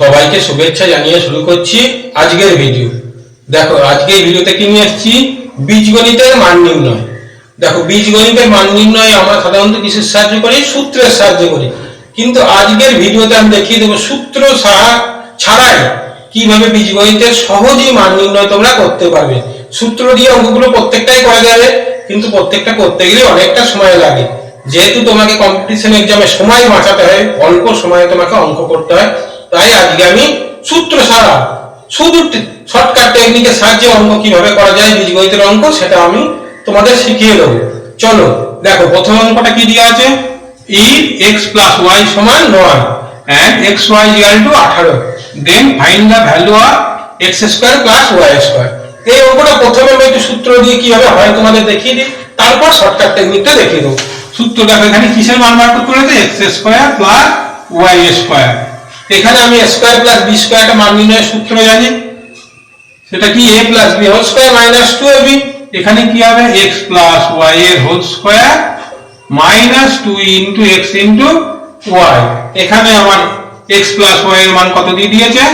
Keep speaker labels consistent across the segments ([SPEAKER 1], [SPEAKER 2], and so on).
[SPEAKER 1] সবাইকে শুভেচ্ছা জানিয়ে শুরু করছি আজকের ভিডিও দেখো, আজকে এই ভিডিওতে কি নিয়ে এসেছি? বীজগণিতের মান নির্ণয়। দেখো বীজগণিতের মান নির্ণয় আমরা সাধারণত কিসের সাহায্য করি? সূত্রের সাহায্য করি। কিন্তু আজকের ভিডিওতে আমি দেখিয়ে দেবো সূত্র ছাড়াই কীভাবে বীজগণিতের সহজেই মান নির্ণয় তোমরা করতে পারবে। সূত্র দিয়ে অঙ্কগুলো প্রত্যেকটাই করা যাবে, কিন্তু প্রত্যেকটা করতে গেলে অনেকটা সময় লাগে। যেহেতু তোমাকে কম্পিটিশন এক্সামে সময় বাঁচাতে হয়, অল্প সময়ে তোমাকে অঙ্ক করতে হয় তাই আজকে আমি সূত্র ছাড়া শুধু শর্টকাট টেকনিকের সাহায্যে অঙ্ক কীভাবে করা যায়, বীজগণিতের অঙ্ক, সেটা আমি তোমাদের শিখিয়ে দেবো। চলো, দেখো, প্রথম অঙ্কটা কি দেওয়া আছে? ই এক্স প্লাস ওয়াই সমান নয় and x y equal to আঠারো। Then find the value of x square plus y square এই অঙ্কটা প্রথমে আমি একটু সূত্র দিয়ে কীভাবে হয় তোমাদের দেখিয়ে দিই, তারপর শর্টকাট টেকনিকটা দেখিয়ে দেবো। সূত্র দেখো, এখানে কিসের মান বার করতে বলেছে? X square plus y square এখানে আমি স্কোয়ার প্লাস বি স্কোয়ারটা মান নির্ণয়ের সূত্র জানি। সেটা কি a plus b whole square minus two a b এখানে কি হবে? এক্স প্লাস ওয়াই এর whole square minus two into x into y এখানে আমার এক্স প্লাস ওয়াই এর মান কত দিয়ে দিয়েছে?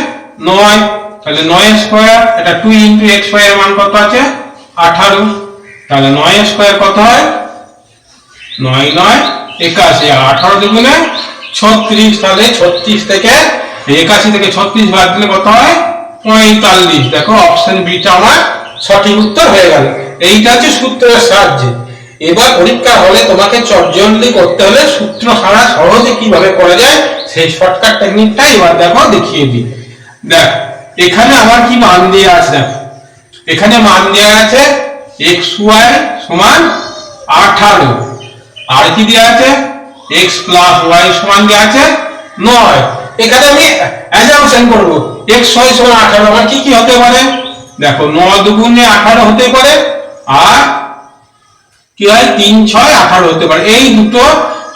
[SPEAKER 1] নয়। তাহলে নয় স্কোয়ার এটা টু ইন্টু এক্স ওয়াই এর মান কত আছে? আঠারো। তাহলে নয় স্কোয়ার কত হয়? নয় নয়। একাশি। আঠারো দুগুণে ছত্রিশ তাহলে ছত্রিশ থেকে একাশি থেকে ছত্রিশ বাদ দিলে কত হয়? পঁয়তাল্লিশ। দেখো অপশন বিটা আমার সঠিক উত্তর হয়ে গেল। এইটা হচ্ছে সূত্রের সাহায্যে। এবার পরীক্ষা হলে তোমাকে চটজলদি করতে হলে সূত্র ছাড়া সহজে কীভাবে করা যায়, সেই শর্টকাট টেকনিকটা এবার দেখো, দেখিয়ে দিই। দেখ, এখানে আমার কি মান দিয়ে আছে দেখো। এখানে মান দেওয়া আছে এক্স ওয়াই সমান আঠারো। আর কি দেওয়া আছে? এক্স প্লাস ওয়াই সমান দেওয়া আছে? নয়। এখানে আমি অ্যাজাম্পশন করব। এক্স ওয়াই সমান আঠারো। আমার কি কি হতে পারে? দেখো, নয় দুগুণে আঠারো হতে পারে, আর কি হয়? তিন, ছয়, আঠারো হতে পারে। এই দুটো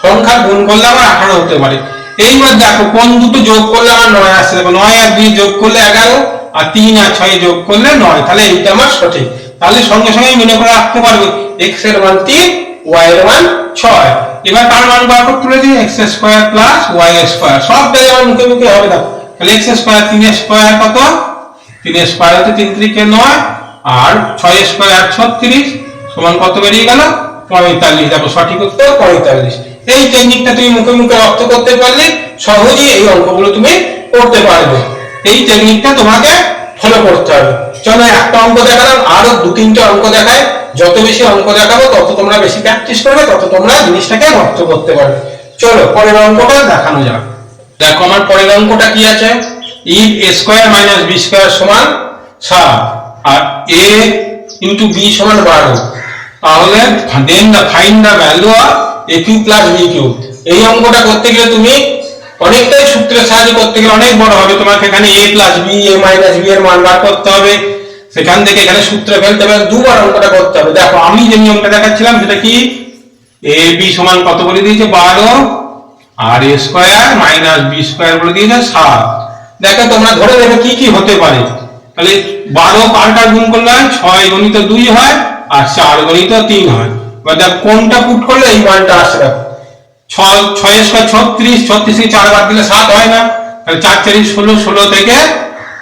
[SPEAKER 1] সংখ্যা গুণ করলে আমার আঠারো হতে পারে। এইবার দেখো, কোন দুটো যোগ করলে আমার নয় আসছে দেখো, নয় আর দুই যোগ করলে এগারো, আর তিন আর ছয় যোগ করলে নয়। তাহলে এইটা আমার সঠিক। তাহলে সঙ্গে সঙ্গে মনে করে রাখতে পারবে। এক্সের মান তিন ওয়াই এর মান ছয়। এবার তার মান বার করতে যে x square plus y square সব জায়গায় আমার মুখে মুখে হবে না। তাহলে এক্স স্কোয়ার তিন স্কোয়ার কত? তিন স্কোয়ার হচ্ছে তিন তিরিকে নয়, আর ছয় স্কোয়ার ছত্রিশ, সমান কত বেরিয়ে গেল? পঁয়তাল্লিশ। দেখো সঠিক উত্তর, পঁয়তাল্লিশ। এই টেকনিকটা তুমি মুখে মুখে রপ্ত করতে পারলে সহজেই এই অঙ্কগুলো তুমি করতে পারবে। এই টেকনিকটা তোমাকে ফলো করতে হবে। চলো একটা অঙ্ক দেখালাম, আরও দু তিনটা অঙ্ক দেখায়। যত বেশি অঙ্ক দেখাবো, তত তোমরা বেশি প্র্যাকটিস করবে, তত তোমরা জিনিসটাকে রপ্ত করতে পারবে। চলো, পরের অঙ্কটা দেখানো যাক। দেখো, আমার পরের অঙ্কটা কি আছে? A square minus b square সমান সাত, আর এ ইন্টু বি সমান বারো। তাহলে then the find the value of a cube plus b cube এই অঙ্কটা করতে গেলে তুমি অনেকটাই সূত্রের সাহায্যে করতে গেলে অনেক বড় হবে। তোমাকে এখানে a plus b a minus b এর মান বার করতে হবে। সেখান থেকে এখানে সূত্রে ফেলতে হবে, দুবার অঙ্কটা করতে হবে। দেখো, আমি যে নিয়মটা দেখাচ্ছিলাম, সেটা কি? এ, বি সমান কত বলে দিয়েছে? বারো। আর a square minus b square বলে দিয়েছে সাত। দেখো, তোমরা ধরে দেখো কি কি হতে পারে। তাহলে বারো কারটা গুণ করলে হয়, ছয় গণিত দুই হয়, আর চার গণিত তিন হয়। এবার দেখ, কোনটা পুট করলে এই মানটা আসে, দেখো। ছয় ছয় স্কোয়ার ছত্রিশ ছত্রিশ থেকে চার বাদ দিলে সাত হয় না। তাহলে চার চারি ষোলো ষোলো থেকে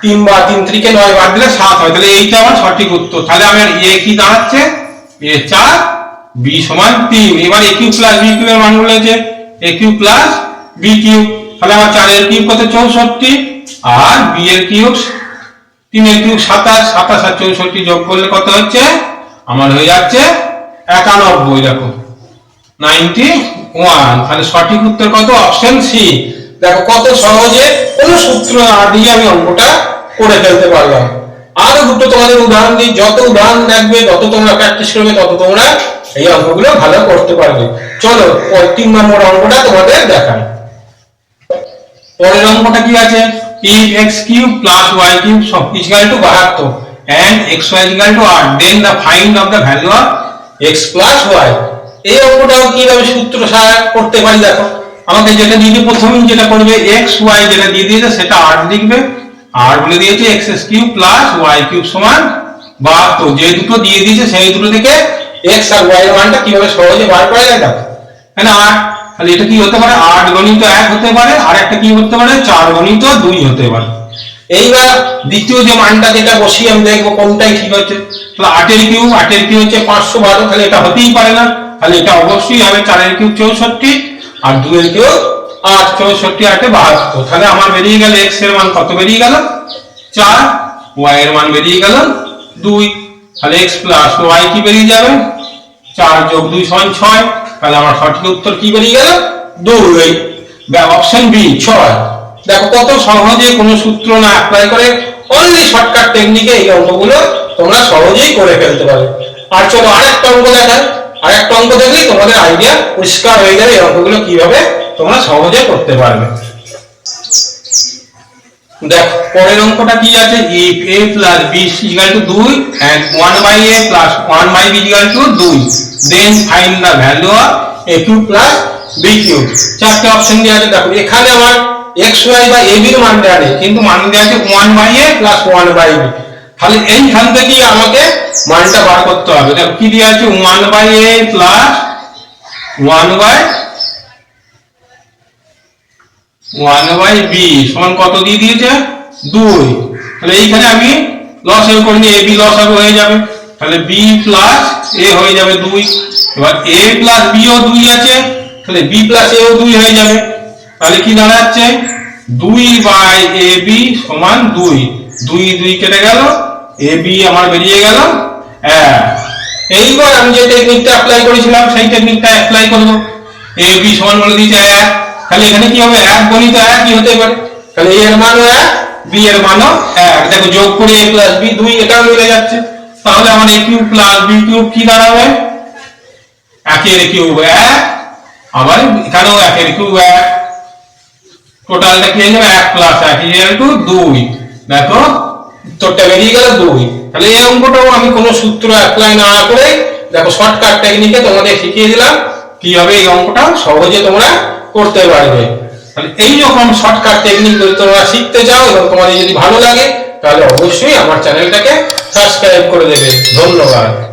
[SPEAKER 1] তিন বার তিন ত্রিকে নয় বার দিলে সাত হয়। তাহলে এইটা আমার সঠিক উত্তর। তাহলে আমার এ কি দাঁড়াচ্ছে? এ চার, বি সমান তিন। এবার a cube plus b cube এর মান বলেছে a cube plus b cube তাহলে আমার চারের কিউব কত? চৌষট্টি। আর বি এর কিউব তিনের কিউব সাতাশ। সাতাশ আর চৌষট্টি যোগ করলে কত হচ্ছে? আমার হয়ে যাচ্ছে একানব্বই। দেখো নাইনটি ওয়ান তাহলে সঠিক উত্তর কত? অপশন সি দেখো, কত সহজে কোনো সূত্র না দিয়ে আমি অঙ্কটা করে ফেলতে পারলাম। আরও দুটো তোমাদের উদাহরণ দিই। যত উদাহরণ দেখবে তত তোমরা প্র্যাকটিস করবে, তত তোমরা এই অঙ্কগুলো ভালো করতে পারবে। চলো প- তিন নম্বর অঙ্কটা তোমাদের দেখাই। পরের অঙ্কটা কি আছে? If x cube plus y cube সব equal to 72 and x y equal to 8 then the find of the value of x plus y এই অঙ্কটাও কীভাবে সূত্র সারা করতে পারি দেখো। আমাকে যেটা দিয়ে প্রথমেই যেটা করবে, x, y যেটা দিয়ে দিয়েছে, সেটা 8 লিখবে। আর বলে দিয়েছে x cube plus y cube সমান 72 যে দুটো দিয়ে দিয়েছে সেই দুটো থেকে x আর y এর মানটা কীভাবে সহজে বার করা যায় দেখো। এখানে 8 তাহলে এটা কি হতে পারে? আট গণিত এক হতে পারে, আর একটা কি হতে পারে? চার গণিত দুই হতে পারে। এইবার দ্বিতীয় যে মানটা যেটা বসিয়ে আমি দেখব কোনটাই ঠিক হচ্ছে। তাহলে আটের কিউ আটের কিউ হচ্ছে পাঁচশো বারো, তাহলে এটা হতেই পারে না। তাহলে এটা অবশ্যই হবে চারের কিউ চৌষট্টি, আর দুয়ের কিউ আট চৌষট্টি আটে বাহাত্তর। তাহলে আমার বেরিয়ে গেল এক্সের মান কত বেরিয়ে গেল? চার। ওয়াই এর মান বেরিয়ে গেল দুই। তাহলে এক্স প্লাস ওয়াই কি বেরিয়ে যাবে? চার যোগ দুই সমান ছয়। তাহলে আমার সঠিক উত্তর কি বেরিয়ে গেল? দুই। অপশন বি ছয়। দেখো, কত সহজে কোনো সূত্র না অ্যাপ্লাই করে অনলি শর্টকাট টেকনিকে এই অঙ্কগুলো তোমরা সহজেই করে ফেলতে পারো আর চলো আরেকটা অঙ্ক দেখাই। আরেকটা অঙ্ক দেখলেই তোমাদের আইডিয়া পরিষ্কার হয়ে যাবে এই অঙ্কগুলো কীভাবে তোমরা সহজে করতে পারবে। দেখো, পরের অঙ্কটা কি আছে? If a plus b is to to 2 and 1 by a plus 1 by b is equal to 2 then find the value of a cube plus b cube চারটে অপশন দেওয়া আছে, দেখো, এখানে আমার এক্স y বা এ এর মান দেওয়া নেই, কিন্তু মান দেওয়া আছে 1 by a plus 1 by b তাহলে এইখান থেকে আমাকে মানটা বার করতে হবে। দেখো, কি দেওয়া আছে? 1 by a plus 1 by one by b সমান কত দিয়ে দিয়েছে? দুই। তাহলে এইখানে আমি লস এর করে নিয়ে এ বি লস হবে হয়ে যাবে। তাহলে বি প্লাস এ হয়ে যাবে দুই। এবার এ প্লাস বি ও দুই আছে, তাহলে বি প্লাস এ ও দুই হয়ে যাবে। তাহলে কি দাঁড়াচ্ছে? দুই বাই এ বি সমান দুই। দুই দুই কেটে গেল এ বি আমার বেরিয়ে গেল, এক। এইবার আমি যে টেকনিকটা অ্যাপ্লাই করেছিলাম, সেই টেকনিকটা অ্যাপ্লাই করব। এ বি সমান বলে দিয়েছে এক। তাহলে এখানে কি হবে? এক গণিত কি হতে পারে? তাহলে এর মানও এক বি এর মানও এক। দেখো, যোগ করে এ প্লাস বি দুই, এটাও মিলে যাচ্ছে। তাহলে আমার a cube plus b cube কি দাঁড়াবে? একের কিউব এক, আবার এখানেও একের কিউব এক। টোটালটা কি হয়ে যাবে এক প্লাস এক ইকুয়াল টু দুই। দেখো, উত্তরটা বেরিয়ে গেল দুই। তাহলে এই অঙ্কটাও আমি কোনো সূত্র অ্যাপ্লাই না করে, দেখো শর্টকাট টেকনিকে তোমাদের শিখিয়ে দিলাম। কি হবে? এই অঙ্কটা সহজে তোমরা করতে পারবে। তাহলে এই রকম শর্টকাট টেকনিক যদি তোমরা শিখতে চাও এবং তোমাদের যদি ভালো লাগে, তাহলে অবশ্যই আমার চ্যানেলটাকে সাবস্ক্রাইব করে দেবে। ধন্যবাদ।